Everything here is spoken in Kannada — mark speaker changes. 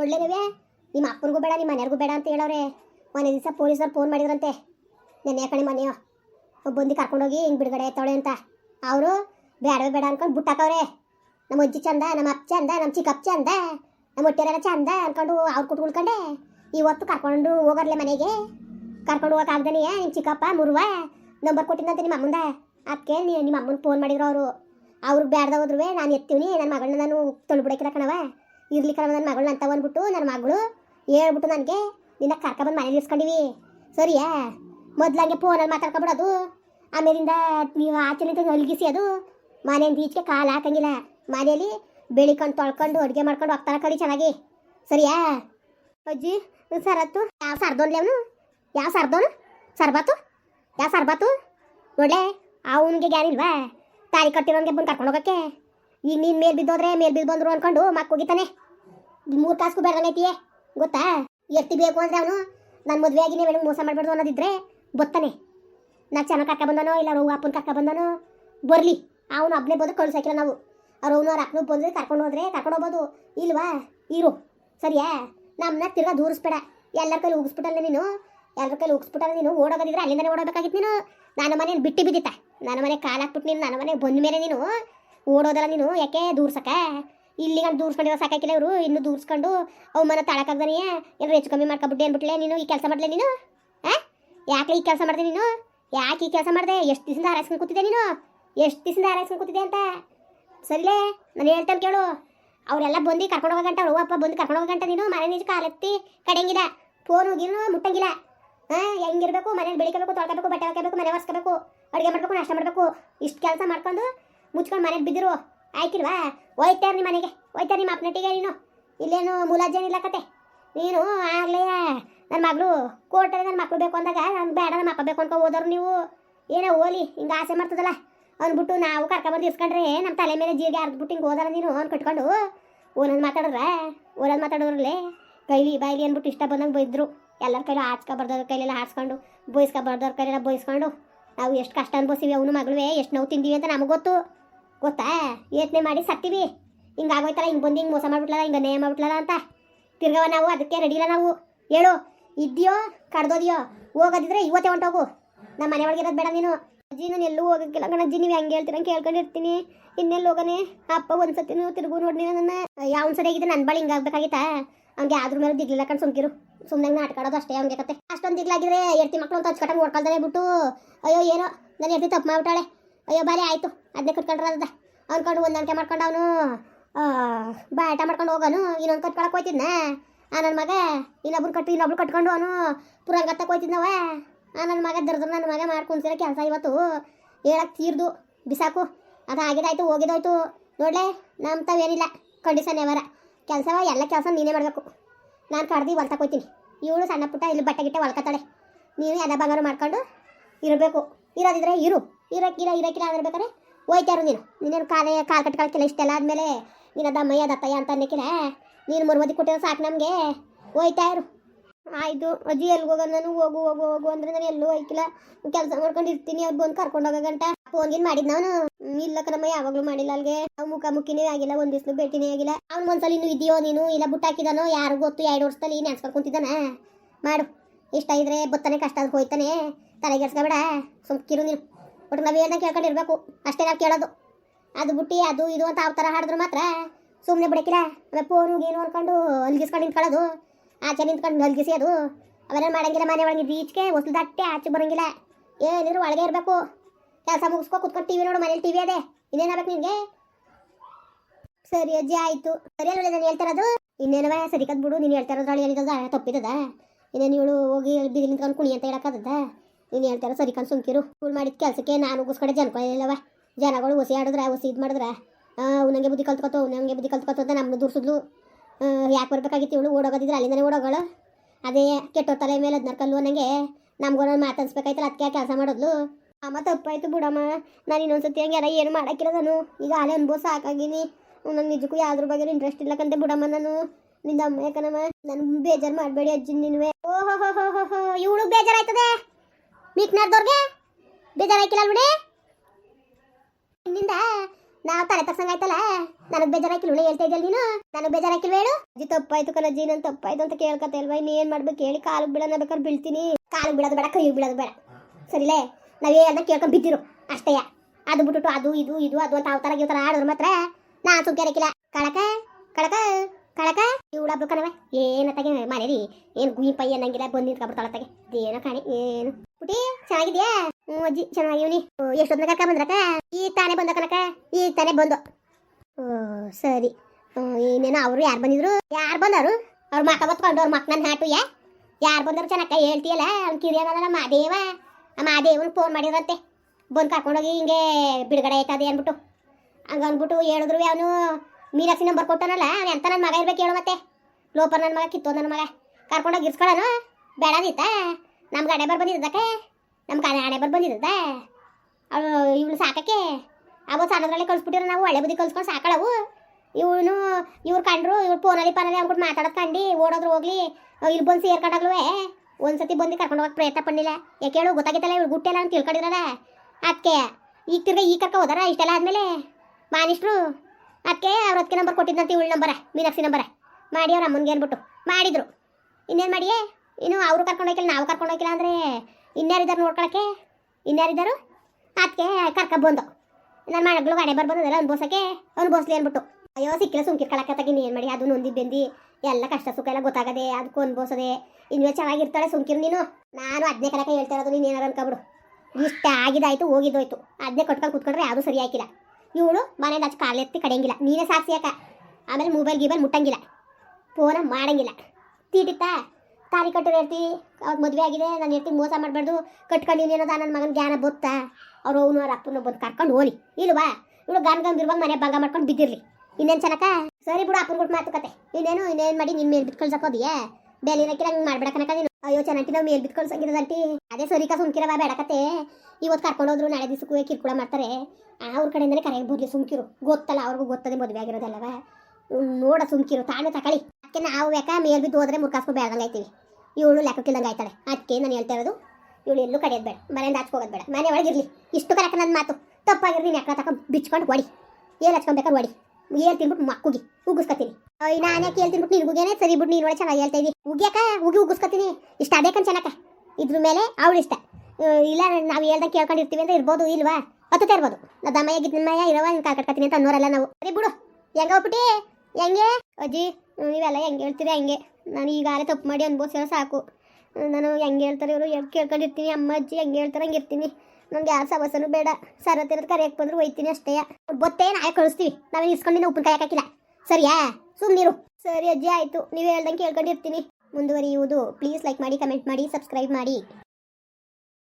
Speaker 1: ಒಳ್ಳೆನವೇ ನಿಮ್ಮ ಅಪ್ಪನಿಗೂ ಬೇಡ, ನಿಮ್ಮ ಮನೆಯವ್ರಿಗೂ ಬೇಡ ಅಂತ ಹೇಳೋರೆ ಮೊನ್ನೆ ದಿವಸ ಪೊಲೀಸರು ಫೋನ್ ಮಾಡಿದ್ರಂತೆ. ನೆನ್ನೆ ಕಣೆ ಮನೆಯೋ ಬಂದು ಕರ್ಕೊಂಡೋಗಿ ಹಿಂಗೆ ಬಿಡುಗಡೆ ತೊಳೆ ಅಂತ. ಅವರು ಬೇಡವೇ ಬೇಡ ಅನ್ಕೊಂಡು ಬಿಟ್ಟಾಕವ್ರೆ ನಮ್ಮ ಅಜ್ಜಿ ಚಂದ, ನಮ್ಮ ಅಪ್ಪ ಚಂದ, ನಮ್ಮ ಚಿಕ್ಕಪ್ಪ ಚಂದ, ನಮ್ಮ ಹೊಟ್ಟೆರೆಲ್ಲ ಚಂದ ಅನ್ಕೊಂಡು ಅವ್ರು ಕುಟ್ಟು ಉಳ್ಕೊಂಡೆ. ಇವತ್ತು ಕರ್ಕೊಂಡು ಹೋಗರ್ಲೆ ಮನೆಗೆ. ಕರ್ಕೊಂಡು ಹೋಗಕ್ಕಾಗ್ದನೇ ನಿಮ್ಮ ಚಿಕ್ಕಪ್ಪ ಮುರುವ ನಂಬರ್ ಕೊಟ್ಟಿದ್ದಂತೆ ನಿಮ್ಮ ಅಮ್ಮಂದ. ಅದಕ್ಕೆ ನಿಮ್ಮ ಅಮ್ಮನ ಫೋನ್ ಮಾಡಿದ್ರು ಅವರು. ಅವ್ರು ಬೇಡ್ದ ಹೋದ್ರು ನಾನು ಎತ್ತೀವಿ ನನ್ನ ಮಗಳನ್ನ ನಾನು ತೊಳ್ಬಿಡಕ್ಕಿಲ್ಲ ಕಣವ ಇರ್ಲಿ ನನ್ನ ಮಗಳು ಅಂತ ಅಂದ್ಬಿಟ್ಟು ನನ್ನ ಮಗಳು ಹೇಳ್ಬಿಟ್ಟು ನನಗೆ, ನಿನ್ನ ಕರ್ಕೊಬಂದು ಮನೇಲಿ ಇರ್ಸ್ಕೊಂಡಿವಿ. ಸರಿಯಾ ಮೊದ್ಲಂಗೆ ಫೋನಲ್ಲಿ ಮಾತಾಡ್ಕೊಬಿಡೋದು. ಆಮೇಲಿಂದ ನೀವು ಆಚೆಲಿಂದ ನಲ್ಗಿಸಿ ಅದು. ಮನೆಯಿಂದ ಈಚೆಗೆ ಕಾಲು ಹಾಕಂಗಿಲ್ಲ. ಮನೆಯಲ್ಲಿ ಬೆಳಿಕೊಂಡು ತೊಳ್ಕೊಂಡು ಅಡುಗೆ ಮಾಡ್ಕೊಂಡು ಹೋಗ್ತಾರೆ ಕಡಿ ಚೆನ್ನಾಗಿ. ಸರಿಯಾ ಅಜ್ಜಿ ಸರತ್ತು ಯಾವ ಸರ್ದೋನ್ಲಿ ಅವನು? ಯಾವ ಸರ್ದೋನು? ಸರ್ಬಾತು ಯಾವ ಸರ್ಬಾತು ನೋಡ್ಲೆ ಅವನಿಗೆ ಗ್ಯಾರಿಲ್ವಾ ತಾಯಿ ಕಟ್ಟಿರೋನ್ಗೆ ಬಂದು ಕರ್ಕೊಂಡು ಹೋಗಕ್ಕೆ. ಈಗ ನೀನ್ ಮೇಲ್ ಬಿದ್ದೋದ್ರೆ ಮೇಲ್ ಬಿದ್ದು ಬಂದ್ರು ಅನ್ಕೊಂಡು ಮಕ್ಕ ಹೋಗಿತಾನೆ ಮೂರು ಕಾಸ್ಕು ಬೇಡಂಗೈತಿಯೇ ಗೊತ್ತಾ? ಎತ್ತಿ ಬೇಕು ಅಂದ್ರೆ ಅವನು ನನ್ನ ಮದುವೆ ಆಗಿನೇ ಮೇಡಮ್ ಮೋಸ ಮಾಡಬಾರ್ದು ಅನ್ನೋದಿದ್ರೆ ಬತ್ತಾನೆ. ನಾ ಚೆನ್ನಾಗಿ ಕಕ್ಕ ಬಂದನೋ ಇಲ್ಲ ಅವ್ರು ಅಪ್ಪನ ಕಕ್ಕ ಬಂದನೋ? ಬರಲಿ. ಅವನು ಒಬ್ಬನೇ ಬಂದು ಕಳ್ಸಾಕಿಲ್ಲ ನಾವು. ಅವ್ರ ಅವನು ಅವ್ರ ಅಪ್ಪನು ಬಂದ್ರೆ ಕರ್ಕೊಂಡು ಹೋದ್ರೆ ಕರ್ಕೊಂಡು ಹೋಗ್ಬೋದು. ಇಲ್ವಾ? ಇರು. ಸರಿಯಾ? ನಮ್ಮನ್ನ ತಿರ್ಗಾ ದೂರಿಸ್ಬೇಡ. ಎಲ್ಲರ ಕೈಲಿ ಉಗಿಸ್ಬಿಟ್ಟಲ್ಲ ನೀನು. ಎಲ್ಲರ ಕೈಲಿ ಉಗಿಸ್ಬಿಟ್ಟಲ್ಲ ನೀನು. ಓಡೋಗೋದಿದ್ರೆ ಅಲ್ಲಿಂದನೇ ಓಡೋಬೇಕಾಗಿತ್ತು ನೀನು. ನನ್ನ ಮನೇಲಿ ಬಿಟ್ಟು ಬಿದ್ದಿತ್ತ ನನ್ನ ಮನೆ ಕಾಲಾಕ್ಬಿಟ್ಟು ನೀನು ನನ್ನ ಮನೆಗೆ ಬಂದ ಮೇಲೆ ನೀನು ಓಡೋದಲ್ಲ ನೀನು? ಯಾಕೆ ದೂರ್ಸಕ ಇಲ್ಲಿಗೆ ದೂರ್ಸ್ಕೊಂಡಿರೋ ಸಾಕಾಕಿಲ್ಲ ಇವರು? ಇನ್ನು ದೂರ್ಸ್ಕೊಂಡು ಅವಮಾನ ತಾಳಕ್ಕಾಗ್ದಾನೆ? ಏನು ಹೆಚ್ಚು ಕಮ್ಮಿ ಮಾಡ್ಕೊಬಿಟ್ಟೆ ಅಂದ್ಬಿಟ್ಲೆ ನೀನು ಈ ಕೆಲಸ ಮಾಡಲೆ ನೀನು? ಹಾಂ ಯಾಕೆ ಈ ಕೆಲಸ ಮಾಡಿದೆ ನೀನು? ಯಾಕೆ ಈ ಕೆಲಸ ಮಾಡಿದೆ? ಎಷ್ಟು ದಿವಸದಿಂದ ಹಾರೈಸ್ಕೊಂಡು ಕೂತಿದ್ದೆ ನೀನು? ಎಷ್ಟು ದಿವಸದಿಂದ ಹಾರೈಸ್ಕೊಂಡು ಕೂತಿದೆ ಅಂತ? ಸರಿಲೇ, ನಾನು ಹೇಳ್ತೇನೆ ಕೇಳು. ಅವರೆಲ್ಲ ಬಂದು ಕರ್ಕೊಂಡು ಹೋಗಂಟ ಅವ್ರು. ಅಪ್ಪ ಬಂದು ಕರ್ಕೊಂಡು ಹೋಗಂಟ ನೀನು? ಮನೆ ನಿಜ ಕಾಲೆತ್ತಿ ಕಡೆಯಂಗಿಲ್ಲ ಫೋನ್ ಹೋಗಿಲ್ಲ ಮುಟ್ಟಂಗಿಲ್ಲ. ಹಾಂ ಹೆಂಗಿರ್ಬೇಕು? ಮನೇಲಿ ಬೆಳಿಕೋಬೇಕು, ತೊಳ್ಕೋಬೇಕು, ಬಟ್ಟೆ ಹಾಕಬೇಕು ಮನೆ ಒರೆಸ್ಕೋಬೇಕು, ಅಡುಗೆ ಮಾಡಬೇಕು, ನಾಷ್ಟ ಮಾಡಬೇಕು. ಇಷ್ಟು ಕೆಲಸ ಮಾಡ್ಕೊಂಡು ಮುಚ್ಕೊಂಡು ಮನೆಗೆ ಬಿದ್ದಿರು. ಆಯ್ತಿಲ್ವಾ? ಹೋಯ್ತಾರ ನಿಮ್ಮ ಮನೆಗೆ. ಹೋಯ್ತಾರ ನಿಮ್ಮ ಅಪ್ನಟ್ಟಿಗೆ ನೀನು. ಇಲ್ಲೇನು ಮುಲಾಜೇನಿಲ್ಲ ಕತೆ. ನೀನು ಆಗಲೇ ನನ್ನ ಮಗಳು ಕೋರ್ಟಲ್ಲಿ ನನ್ನ ಮಕ್ಕಳು ಬೇಕು ಅಂದಾಗ ನಾನು ಬೇಡ ನಮ್ಮ ಅಪ್ಪ ಬೇಕು ಅನ್ಕೊ ಹೋದವ್ರು ನೀವು. ಏನೋ ಓಲಿ, ಹಿಂಗೆ ಆಸೆ ಮಾಡ್ತದಲ್ಲ. ಅಂದ್ಬಿಟ್ಟು ನಾವು ಕರ್ಕೊಬಂದು ಇಸ್ಕೊಂಡ್ರೆ ನಮ್ಮ ತಲೆ ಮೇಲೆ ಜೀರಿಗೆ ಹರಿದ್ಬಿಟ್ಟು ಹಿಂಗೆ ಹೋದಲ್ಲ ನೀನು ಅವ್ನು ಕಟ್ಕೊಂಡು. ಓನಂದು ಮಾತಾಡಿದ್ರೆ? ಓನಂದು ಮಾತಾಡೋರಲ್ಲೇ? ಕೈಲಿ ಬಾಯಿಲಿ ಅಂದ್ಬಿಟ್ಟು ಇಷ್ಟ ಬಂದಂಗೆ ಬೈದ್ರು. ಎಲ್ಲರ ಕೈಲಿ ಆಡ್ಸ್ಕೊಬಾರ್ದವ್ರ ಕೈಲೆಲ್ಲ ಹಾಸ್ಕೊಂಡು ಬೋಯಿಸ್ಕೊಬಾರ್ದವ್ರ ಕೈಲೆಲ್ಲ ಬೈಸ್ಕೊಂಡು ನಾವು ಎಷ್ಟು ಕಷ್ಟ ಅನ್ಬೋಸಿವಿ ಅವನು ಮಗಳುವೆ, ಎಷ್ಟು ನೋವು ತಿಂದೀವಿ ಅಂತ ನಮಗೆ ಗೊತ್ತು. ಗೊತ್ತಾ? ಯೋಚನೆ ಮಾಡಿ ಸತ್ತೀವಿ. ಹಿಂಗೆ ಆಗೋಯ್ತಲ್ಲ, ಹಿಂಗೆ ಬಂದು ಹಿಂಗೆ ಮೋಸ ಮಾಡ್ಬಿಟ್ಲಲ್ಲ, ಹಿಂಗೆ ನೇಯ ಮಾಡ್ಬಿಟ್ಲಲ್ಲ ಅಂತ. ತಿರ್ಗವ ನಾವು, ಅದಕ್ಕೆ ರೆಡಿ ಇಲ್ಲ ನಾವು. ಹೇಳು ಇದ್ಯೋ ಕಡ್ದೋದಿಯೋ ಹೋಗೋದಿದ್ರೆ ಇವತ್ತೇ ಹೊಂಟೋಗು. ನಮ್ಮ ಮನೆ ಒಳಗೆ ಇರೋದು ಬೇಡ ನೀನು. ಅಜ್ಜಿ, ನಾನು ಎಲ್ಲೂ ಹೋಗಕ್ಕಿಲ್ಲ. ಕಣ ಅಜ್ಜಿ ನೀವು ಹೆಂಗೆ ಹೇಳ್ತೀರ ಕೇಳ್ಕೊಂಡಿರ್ತೀನಿ. ಇನ್ನೆಲ್ಲಿ ಹೋಗನೆ? ಅಪ್ಪ ಒಂದ್ಸತಿ ನೀವು ತಿರುಗು ನೋಡಿ ನನ್ನ. ಯಾವ ಸರಿಯಾಗಿದೆ ನನ್ನ ಬಳಿ ಹಿಂಗಾಗ್ಬೇಕಾಗಿತ್ತಾ ಅವ್ನಿಗೆ ಯಾವ್ದ್ರ ಮೇಲೆ ದಿಗ್ಲಿಲ್ಲ ಕಣ್ ಸುಮ್ಕಿರು. ಸುಮ್ಮನೆ ನಾಟಕ ಆಡೋದು ಅಷ್ಟೇ ಅವ್ನಿಗೆ ಕತೆ. ಅಷ್ಟೊಂದು ದಿಗ್ಲಾಗಿದ್ರೆ ಎರ್ತಿ ಮಕ್ಕಳು ಅಂತ ಹಚ್ಕಟ್ಟಂಗೆ ಓಡ್ಕೊಳ್ತಾನೆ ಬಿಟ್ಟು. ಅಯ್ಯೋ, ಏನೋ, ನಾನು ಎರ್ತಿ ತಪ್ಪು ಮಾಡ್ಬಿಟ್ಟಾಳೆ. ಅಯ್ಯೋ ಬಾರಿ ಆಯಿತು. ಅದನ್ನೇ. ಕಟ್ಕೊಂಡ್ರೆ ಅದ ಅನ್ಕೊಂಡು ಹೊಂದಾಣಿಕೆ ಮಾಡ್ಕೊಂಡು ಅವನು. ಬಾಟ ಮಾಡ್ಕೊಂಡು ಹೋಗೋನು. ಇನ್ನೊಂದು ಕಟ್ಕೊಳಕ್ಕೆ ಹೋಯ್ತಿದ್ನ? ಆ ನನ್ನ ಮಗ. ಇನ್ನೊಬ್ರು ಕಟ್ಟು, ಇನ್ನೊಬ್ರು ಕಟ್ಕೊಂಡು ಅವನು. ಪುರಂಗತ್ತಕ್ಕೆ ಹೋಯ್ತಿದ್ನವ. ಆ ನನ್ನ ಮಗ ದರ್ದ್ರು ನನ್ನ ಮಗ ಮಾಡ್ಕೊಂಡ್ಸಿರೋ ಕೆಲಸ ಇವತ್ತು. ಹೇಳಕ್ಕೆ ತೀರ್ದು. ಬಿಸಾಕು. ಅದು ಆಗಿದಾಯ್ತು, ಹೋಗಿದಾಯ್ತು. ನೋಡ್ಲೆ ನಮ್ಮ ತಾವೇನಿಲ್ಲ ಕಂಡೀಷನ್ ಯಾವಾರ ಕೆಲಸವ, ಎಲ್ಲ ಕೆಲಸ ನೀನೇ ಮಾಡಬೇಕು. ನಾನು ಕಡ್ದು ಹೊಲ್ತಕ್ಕೆ ಹೋಯ್ತೀನಿ. ಇವಳು ಸಣ್ಣ ಪುಟ್ಟ ಇಲ್ಲಿ ಬಟ್ಟೆ ಗಿಟ್ಟೆ ಹೊಲ್ಕತ್ತಾಳೆ. ನೀನು ಎಲ್ಲ ಬಂಗಾರ ಮಾಡ್ಕೊಂಡು ಇರಬೇಕು. ಇರೋದಿದ್ರೆ ಇರು. ಇರೋಕ್ಕಿಲ್ಲ ಇರೋಕ್ಕಿಲ್ಲ ಆಗಿರ್ಬೇಕಾರೆ ಹೋಯ್ತಾರು ನೀನು. ನೀನೇನು ಕಾಲ ಕಾಲು ಕಟ್ಕೊಳಕ್ಕಿಲ್ಲ ಇಷ್ಟೆಲ್ಲ ಆದಮೇಲೆ ನೀನು ಮೈ ಅದತ್ತಯ್ಯ ಅಂತ ಅನ್ನಕ್ಕಿಲ್ಲ ನೀನು ಮರುಮದಿ ಕೊಟ್ಟಿರೋ ಸಾಕು ನಮಗೆ. ಹೋಯ್ತಾ ಇರು. ಆಯಿತು, ಅಜ್ಜಿ ಎಲ್ಲಿ ಹೋಗೋದು ನಾನು ಹೋಗು ಹೋಗು ಹೋಗು ಅಂದರೆ ನಾನು ಎಲ್ಲೂ ಹೋಯ್ಕಿಲ್ಲ. ಕೆಲಸ ಮಾಡ್ಕೊಂಡು ಇರ್ತೀನಿ, ಅವ್ರು ಬಂದು ಕರ್ಕೊಂಡು ಹೋಗೋ ಗಂಟ. ಫೋನ್ಗಿನ್ ಮಾಡಿದ್ ನಾನು. ಇಲ್ಲ ಕಣಮ್ಮ, ಯಾವಾಗಲೂ ಮಾಡಿಲ್ಲ ಅಲ್ಲಿಗೆ ನಾವು ಮುಖ ಮುಖಿನೇ ಆಗಿಲ್ಲ, ಒಂದು ಭೇಟಿನೇ ಆಗಿಲ್ಲ. ಅವ್ನು ಒಂದ್ಸಲ ಇನ್ನು ಇದೆಯೋ ನೀನು, ಇಲ್ಲ ಬುಟ್ಟಾಕಿದಾನೋ ಯಾರು ಗೊತ್ತು, ಎರಡು ವರ್ಷದಲ್ಲಿ ನೆನ್ಸ್ಕೊಂಡು ಕುಂತಿದ್ದಾನ? ಮಾಡು. ಇಷ್ಟ ಇದ್ರೆ ಬತ್ತಾನೆ ಕಷ್ಟ ಹೋಯ್ತಾನೆ. ತಲೆಗೆಡ್ಸ್ಕೊಬೇಡ ಸುಮ್ಕಿರು ನೀನು. ಒಟ್ಟು ನಾವು ಹೇಳ್ದಂಗೆ ಕೇಳ್ಕೊಂಡು ಇರಬೇಕು ಅಷ್ಟೇ ನಾವು ಕೇಳೋದು. ಅದು ಬುಟ್ಟಿ, ಅದು ಇದು ಅಂತ ಆ ಥರ ಹಾಡಿದ್ರು ಮಾತ್ರ ಸುಮ್ಮನೆ ಬಿಡಕ್ಕಿಲ್ಲ ಆಮೇಲೆ ಫೋನು ಏನು ಅನ್ಕೊಂಡು ಅಲ್ಗಿಸ್ಕೊಂಡು ನಿಂತ್ಕೊಳ್ಳೋದು. ಆಚೆ ನಿಂತ್ಕೊಂಡು ಅಲ್ಗಿಸಿ ಅದು. ಅವೆಲ್ಲ ಮಾಡಂಗಿಲ್ಲ, ಮನೆ ಒಳಗೆ ಬೀಚ್ಗೆ ಹೊಸ್ಲು ದಟ್ಟೆ ಆಚೆ ಬರಂಗಿಲ್ಲ. ಏನಿದ್ರು ಒಳಗೆ ಇರಬೇಕು. ಕೆಲಸ ಮುಗಿಸ್ಕೊ ಕುತ್ಕೊಂಡು ಟಿವಿ ನೋಡು, ಮನೇಲಿ ಟಿವಿ ಅದೇ. ಇನ್ನೇನಾಗಬೇಕು ನಿನಗೆ? ಸರಿ ಅಜ್ಜಿ, ಆಯಿತು. ಸರಿ ಅಲ್ಲ ನಾನು ಹೇಳ್ತಾ ಇರೋದು. ಇನ್ನೇನವ? ಸರಿ ಕದ್ ಬಿಡು ನೀನು ಹೇಳ್ತಾ ಇರೋದ್ರಲ್ಲಿ ಹೇಳಿದ ತಪ್ಪಿದ್ದದ ಇನ್ನೇನು ಇವಳು ಹೋಗಿ ಬಿಗಿ ನಿಂತ್ಕೊಂಡು ಕುಣಿ ಅಂತ ಹೇಳಕ್ಕದ ನೀನು ಹೇಳ್ತಾರ ಸರಿ ಕಣ್ ಸುಮ್ಕಿರು. ಸ್ಕೂಲ್ ಮಾಡಿದ ಕೆಲಸಕ್ಕೆ ನಾನು ಉಗಿಸ್ಕಡೆ ಜನ್ಕೊಳ್ಳಿಲ್ಲವ ಜನಗಳು ಹೊಸಿ ಆಡಿದ್ರೆ ಹೊಸಿ ಇದು ಮಾಡಿದ್ರೆ. ಅವನಂಗೆ ಬುದ್ಧಿ ಕಲ್ತ್ಕೊತು, ಅವನಂಗೆ ಬುದ್ಧಿ ಕಲ್ತ್ಕೊತೋ ಅಂತ ನಮ್ಮನ್ನು ದೂರ್ಸಿದ್ಲು ಯಾಕೆ ಬರಬೇಕಾಗಿತ್ತು ಇವಳು? ಓಡೋಗೋದಿದ್ರೆ ಅಲ್ಲಿಂದನೇ ಓಡೋಗಳು. ಅದೇ ಕೆಟ್ಟೋ ತಲೆ ಮೇಲೆ ಹದಿನಾರು ಕಲ್ಲು ನನಗೆ ನಮ್ಗೊಂದು ಮಾತಾಡ್ಸ್ಬೇಕಾಯ್ತಲ್ಲ ಅದಕ್ಕೆ ಕೆಲಸ ಮಾಡೋದ್ಲು. ಅಮ್ಮ, ತಪ್ಪಾಯ್ತು ಬಿಡಮ್ಮ. ನಾನು ಇನ್ನೊಂದ್ಸತಿ ಹಂಗೆ ಏನು ಮಾಡೋಕ್ಕಿಲ್ಲ ಈಗ ಅಲ್ಲೇ ಅನುಭವ ಸಾಕಾಗಿನಿ. ನನ್ನ ನಿಜಕ್ಕೂ ಯಾವ್ದ್ರ ಬಗ್ಗೆ ಇಂಟ್ರೆಸ್ಟ್ ಇಲ್ಲ ಕಂತೆ ಬಿಡಮ್ಮ ನಾನು. ನಿಂದ ಅಮ್ಮ ಯಾಕನಮ್ಮ? ನನ್ ಬೇಜಾರು ಮಾಡಬೇಡಿ ಅಜ್ಜಿ, ನಿನ್ವೆ. ಓಹೋ ಹೋ ಹೋ ಹೋ ಇವಳು ಬೇಜಾರಾಯ್ತದೆ. ಮೀಕ್ನಾರ್ದವ್ರಿಗೆ ಬೇಜಾರಾಯ್ಕಿಲ್ಲ ಬಿಡಿ ಇಲ್ಲಿಂದ ನಾ ತಲೆ ತಗ್ಸಂಗಾಯ್ತಲ್ಲ ನನಗೆ ಬಿಡಿ ಹೇಳ್ತಾ ಇದ್ದಲ್ಲ ನೀನು? ನನಗೆ ಬೇಜಾರಾಕಿಲ್ವ ಹೇಳು? ಅಜ್ಜಿ ತಪ್ಪಾಯ್ತು ಕಣಜ್ಜಿ ನನ್ನ ತಪ್ಪಾಯ್ತು ಅಂತ ಕೇಳ್ಕತ್ತೆ ಅಲ್ವಾ ಇನ್ನೇನು ಮಾಡ್ಬೇಕು ಹೇಳಿ? ಕಾಲು ಬಿಡೋಣ ಬೇಕಾದ್ರೆ ಬೀಳ್ತೀನಿ. ಕಾಲು ಬಿಡೋದು ಬೇಡ, ಕೈಗೆ ಬಿಡೋದು ಬೇಡ. ಸರಿಲೇ? ನಾವೇ ಅದನ್ನ ಕೇಳ್ಕೊಂಡ್ ಬಿದ್ದಿರು. ಅಷ್ಟೇ. ಅದು ಬಿಟ್ಟು ಅದು, ಇದು ಇದು, ಅದು ಅಂತ ಅವತಾರ ಗಿವತಾರ ಆಡಿದ್ರು ಮಾತ್ರ ನಾ ಸುಮ್ಕೆರಕಿಲ್ಲ ಕಳಕ ಕಳಕ. ಕಳಕ ಇವಳಬ್ರು ಕಣವೆ ತಗೆ? ಮನೇಲಿ ಏನು ಗುಯಿ ಪೈ ಅನ್ನಂಗಿಲ್ಲ, ಬಂದು ನಿಂತ್ಕೊಬಿಡ್ತಾಳತ್ತಾಗೆ ಏನೋ ಕಾಣಿ, ಏನು? ಪುಟಿ, ಚೆನ್ನಾಗಿದ್ಯಾ? ಹ್ಞೂ ಅಜ್ಜಿ, ಚೆನ್ನಾಗಿವ್ನಿ. ಎಷ್ಟೊತ್ತಿನ ಕರ್ಕ ಬಂದ್ರಕ ಈ ತಾನೇ ಬಂದ ಕನಕ, ಈ ತಾನೇ ಬಂದು. ಓ, ಸರಿ. ಇನ್ನೇನೋ ಅವರು ಯಾರು ಬಂದಿದ್ರು? ಯಾರು ಬಂದರು? ಅವ್ರ ಮಕ್ಕ ಬತ್ಕೊಂಡು ಅವ್ರ ಮಕ್ಕನ ಹಾಟು, ಯಾ? ಯಾರು ಬಂದರು ಚೆನ್ನಕ್ಕ ಹೇಳ್ತೀಯಲ್ಲ, ಅವ್ನು ಕಿರಿಯನಲ್ಲ ಮಾದೇವ. ಆ ಮಾದೇವನ್ ಫೋನ್ ಮಾಡಿದ್ರಂತೆ. ಬಂದು ಕರ್ಕೊಂಡೋಗಿ ಹಿಂಗೆ ಬಿಡುಗಡೆ ಆಯ್ತದೆ ಅಂದ್ಬಿಟ್ಟು. ಹಂಗೆ ಅಂದ್ಬಿಟ್ಟು ಹೇಳಿದ್ರು ಅವನು ಮೀನಾಕ್ಷಿ ನಂಬರ್ ಕೊಟ್ಟನಲ್ಲ ಅವ್ನು ಎಂತ ನನ್ನ ಮಗ ಇರ್ಬೇಕು ಹೇಳು ಮತ್ತೆ. ಲೋಪರ್ ನನ್ನ ಮಗ ಕಿತ್ತೋ ನನ್ನ ಮಗ. ಕರ್ಕೊಂಡೋಗಿ ಇರ್ಸ್ಕೊಳ್ಳೋನು ಬೇಡ ಅಂದಿತ್ತ ನಮ್ಗೆ ಅಡೆ ಬರ್ ಬಂದಿದ್ದಕ್ಕೆ. ನಮ್ಗೆ ಅಡೆ ಬರ್ ಬಂದಿದ್ದ ಅವಳು ಇವಳು ಸಾಕಕ್ಕೆ. ಅವತ್ತು ಸಣ್ಣದ್ರಲ್ಲಿ ಕಳ್ಸ್ಬಿಟ್ಟಿರೋ ನಾವು, ಒಳ್ಳೆ ಬುದ್ಧಿ ಕಲ್ಸ್ಕೊಂಡು ಸಾಕಳವು. ಇವನು, ಇವ್ರು ಕಂಡ್ರು, ಇವ್ರು ಫೋನಲ್ಲಿ ಪನಲ್ಲಿ ಅಂದ್ಬಿಟ್ಟು ಮಾತಾಡೋದು ಕಂಡು, ಓಡೋದ್ರು ಹೋಗ್ಲಿ. ಇಲ್ಲಿ ಬಂದು ಸೇರ್ಕೊಂಡಾಗ್ಲೂ ಒಂದ್ಸತಿ ಬಂದು ಕರ್ಕೊಂಡು ಹೋಗಕ್ಕೆ ಪ್ರಯತ್ನ ಪಡಲಿಲ್ಲ. ಯಾಕೆ ಹೇಳು ಗೊತ್ತಾಗಿತ್ತಲ್ಲ ಇವ್ರು ಗುಟ್ಟೆಲ್ಲ ಅಂತ ತಿಳ್ಕೊಂಡಿರಲ್ಲ ಅದಕ್ಕೆ ಈಗ ತಿರ್ಗ ಈಗ ಕರ್ಕೊ ಹೋದಾರ? ಇಷ್ಟೆಲ್ಲ ಆದಮೇಲೆ? ಮಾನಿಷ್ಟ್ರು? ಅದಕ್ಕೆ ಅವ್ರ ಅದಕ್ಕೆ ನಂಬರ್ ಕೊಟ್ಟಿದ್ದಂತೆ ಇವಳು ನಂಬರ ಮೀನಾಕ್ಷಿ ನಂಬರ ಮಾಡಿ ಅವ್ರ ಅಮ್ಮನಿಗೆ ಅಂದ್ಬಿಟ್ಟು. ಮಾಡಿದ್ರು. ಇನ್ನೇನು ಮಾಡಿಯೇ? ಇನ್ನು ಅವರು ಕರ್ಕೊಂಡು ಹೋಗಿಲ್ಲ ನಾವು ಕರ್ಕೊಂಡು ಹೋಗಿಲ್ಲ ಅಂದರೆ ಇನ್ಯಾರಿದ್ದಾರೆ ನೋಡ್ಕೊಳಕ್ಕೆ? ಇನ್ಯಾರಿದ್ದಾರು ಅದಕ್ಕೆ ಕರ್ಕ ಬಂದು ನನ್ನ ಮಗಳು ಗಾಡಿ ಬೋಸಕ್ಕೆ ಅನ್ಬೋಸಕ್ಕೆ ಅನ್ಬೋಸ್ಲಿ ಅಂದ್ಬಿಟ್ಟು. ಅಯ್ಯೋ, ಸಿಕ್ಕಿಲ್ಲ ಸುಮ್ಕಿರ್ಕೊಳಕ್ಕೆ ನೀನು ಏನು ಮಾಡಿ? ಅದು ನೊಂದಿ ಬೆಂದಿ, ಎಲ್ಲ ಕಷ್ಟ ಸುಖ ಎಲ್ಲ ಗೊತ್ತಾಗದೆ ಅದಕ್ಕೂ ಅನ್ಬೋಸದೆ ಇನ್ನೂ ಚೆನ್ನಾಗಿರ್ತಾಳೆ ಸುಂಕಿರು ನೀನು. ನಾನು ಅದನ್ನೇ ಕಲಕ ಹೇಳ್ತಾ ಇರೋದು, ನೀನು ಏನಾರು ಅನ್ಕೊಬಿಡು. ಇಷ್ಟ ಆಗಿದಾಯ್ತು ಹೋಗಿದ್ದೋಯ್ತು. ಅದನ್ನೇ ಕಟ್ಕೊಂಡು ಕೂತ್ಕೊಂಡ್ರೆ ಯಾರು ಸರಿ ಹಾಕಿಲ್ಲ. ಇವಳು ಮನೆಯಿಂದ ಆಚೆ ಕಾಲೆತ್ತಿ ಕಡೆಯಂಗಿಲ್ಲ. ನೀನೇ ಸಾಕ್ಷಿ ಯಾಕ ಆಮೇಲೆ ಮೊಬೈಲ್ ಗೀಬೈಲ್ ಮುಟ್ಟಂಗಿಲ್ಲ. ಫೋನ ಮಾಡಂಗಿಲ್ಲ. ತೀಟಿತ್ತಾ ತಾರಿ ಕಟ್ಟೋರು ಹೇಳ್ತೀವಿ ಅವ್ರ ಮದುವೆ ಆಗಿದೆ, ನಾನು ಹೇಳ್ತೀನಿ ಮೋಸ ಮಾಡಬಾರ್ದು ಕಟ್ಕೊಂಡಿನಿ ಅನ್ನೋದ ನನ್ನ ಮಗನ ಜ್ಞಾನ ಬೊತ್ತಾ. ಅವ್ರು ಅವನು ಅವ್ರ ಅಪ್ಪನ ಬಂದು ಕರ್ಕೊಂಡು ಹೋಲಿ ಇಲ್ವಾ? ಇವಳು ಗನ್ ಇರುವಾಗ ಮನೆ ಭಂಗ ಮಾಡ್ಕೊಂಡು ಬಿದ್ದಿರಲಿ. ಇನ್ನೇನು ಚೆನ್ನಕ ಸರಿ ಬಿಡು, ಅಪ್ಪನ ಕೊಟ್ಟು ಮಾತುಕತೆ ಇನ್ನೇನು ಇನ್ನೇನು ಮಾಡಿ ನಿನ್ನ ಮೇಲೆ ಬಿಟ್ಟು ಕಳ್ಸಕೋದಿಯೇ ಬೇಲಿನಕ್ಕೆ ಹಂಗೆ ಮಾಡ್ಬೇಡ ಕನಕ ನೀನು. ಅಯ್ಯೋ, ಚೆನ್ನಾಗಿ ನಾವು ಮೇಲ್ ಬಿಟ್ಟು ಕಳ್ಸಂಗಿರೋದಂಟಿ ಅದೇ ಸರಿ ಕಾ ಸುಮ್ಕಿರವ ಬೇಡಕತ್ತೆ ಇವತ್ತು ಕರ್ಕೊಂಡು ಹೋದ್ರು, ನಾಳೆ ದಿವಸಕ್ಕೂ ಕಿರ್ಕುಳ ಮಾಡ್ತಾರೆ. ಅವ್ರ ಕಡೆಯಿಂದನೇ ಕರೆಗೆ ಬರ್ಲಿ ಸುಮ್ಕಿರು. ಗೊತ್ತಲ್ಲ, ಅವ್ರಿಗೂ ಗೊತ್ತದೆ ಮದುವೆ ಆಗಿರೋದಲ್ಲವ ನೋಡ ಸುಮ್ಕಿರು ತಾನೇ ತಕೊಳ್ಳಿ ಅದಕ್ಕೆ ನಾವು ಯಾಕೆ ಮೇಲ್ ಬಿದ್ದು ಹೋದ್ರೆ ಮುರ್ಕಾಸ್ಕೊ ಬೇಡದಂಗೆ ಆಯ್ತೀವಿ. ಇವಳು ಲೆಕ್ಕಕ್ಕಿಲ್ದಂಗೆ ಆಯ್ತಾಳೆ. ಅದಕ್ಕೆ ನಾನು ಹೇಳ್ತಾ ಇರೋದು, ಇವಳು ಎಲ್ಲೂ ಕಡಿಯೋದು ಬೇಡ. ಮನೆಯಿಂದ ಹಚ್ಕೋಗೋದು ಬೇಡ. ಮನೆ ಒಳಗಿರಲಿ ಇಷ್ಟು ಕರೆಕ್ಟ್ ನನ್ನ ಮಾತು. ತಪ್ಪಾಗಿರ್ಲಿ ನೀನು ಯಾಕೆ ತಕ ಬಿಚ್ಕೊಂಡು ಹೊಡಿ ಏನು ಹಚ್ಕೊಬೇಕಾದ್ರೆ ಓಡಿ. ಏಳು ತಿನ್ಬಿಟ್ಟು ಮಕ್ಕುಗಿ ಉಗಿಸ್ಕೊತೀನಿ. ಅಯ್ಯ ನಾನು ಯಾಕೆ ಹೇಳ್ತೀನಿ ಬಿಟ್ಟು ನಿನ್ಗುಗೇನೆ ಸರಿ ಬಿಟ್ಟು ನೀನು ಒಳಗೆ ಚೆನ್ನಾಗಿ ಹೇಳ್ತಾ ಇದ್ದೀವಿ ಉಗ್ಯಾಕ? ಉಗಿ ಉಗಿಸ್ಕೊತೀನಿ. ಇಷ್ಟ ಅದೇಕನ್ ಚೆನ್ನಕ ಇದ್ರ ಮೇಲೆ ಅವಳು ಇಷ್ಟ ಇಲ್ಲ, ನಾವು ಹೇಳ್ದಂಗೆ ಕೇಳ್ಕೊಂಡಿರ್ತೀವಿ ಅಂತ ಇರ್ಬೋದು, ಇಲ್ವಾ? ಹತ್ತುತ್ತಾ ಇರ್ಬೋದು. ನಾ ದಮ್ಮಯ್ಯ ಗಿದ್ದಮ್ಮಯ್ಯ ಇರವ ನೀನು ಕಾಕಟ್ಕತೀನಿ ಅಂತ ಅನ್ನೋರಲ್ಲ ನಾವು. ಸರಿ, ಬಿಡು. ಹೆಂಗ ಹೋಗ್ಬಿಟ್ಟಿ ಹೆಂಗೆ? ಅಜ್ಜಿ ನೀವೆಲ್ಲ ಹೆಂಗೆ ಹೇಳ್ತೀರಿ ಹಂಗೆ? ನಾನು ಈಗಾಗಲೇ ತಪ್ಪು ಮಾಡಿ ಅನ್ಬೋಸಿರೋ ಸಾಕು. ನಾನು ಹೆಂಗೆ ಹೇಳ್ತಾರೆ ಇವರು? ಹೆಂಗೆ ಕೇಳ್ಕೊಂಡಿರ್ತೀನಿ. ಅಮ್ಮ, ಅಜ್ಜಿ ಹೆಂಗೆ ಹೇಳ್ತಾರೆ ಹಂಗೆ ಇರ್ತೀನಿ. ನಂಗೆ ಯಾರು ಸಮಸ್ಯೆನೂ ಬೇಡ. ಸರತ್ತಿರೋದು ಕರೆಯಕ್ಕೆ ಬಂದ್ರೆ ಹೋಯ್ತೀನಿ ಅಷ್ಟೇ. ಬೊತ್ತೇ ನಾಯಿ ಕಳಿಸ್ತೀವಿ. ನಾವೇನು ಇಸ್ಕೊಂಡು ಉಪ್ಪಿನ ಕಾಯಕ್ಕೆ ಹಾಕಿಲ್ಲ ಸರಿಯಾ? ಸುಮ್ಮನಿರು ಸರಿ, ಅಜ್ಜಿ, ಆಯಿತು. ನೀವು ಹೇಳ್ದಂಗೆ ಕೇಳ್ಕೊಂಡಿರ್ತೀನಿ. ಮುಂದುವರಿಯುವುದು. ಪ್ಲೀಸ್ ಲೈಕ್ ಮಾಡಿ, ಕಮೆಂಟ್ ಮಾಡಿ, ಸಬ್ಸ್ಕ್ರೈಬ್ ಮಾಡಿ.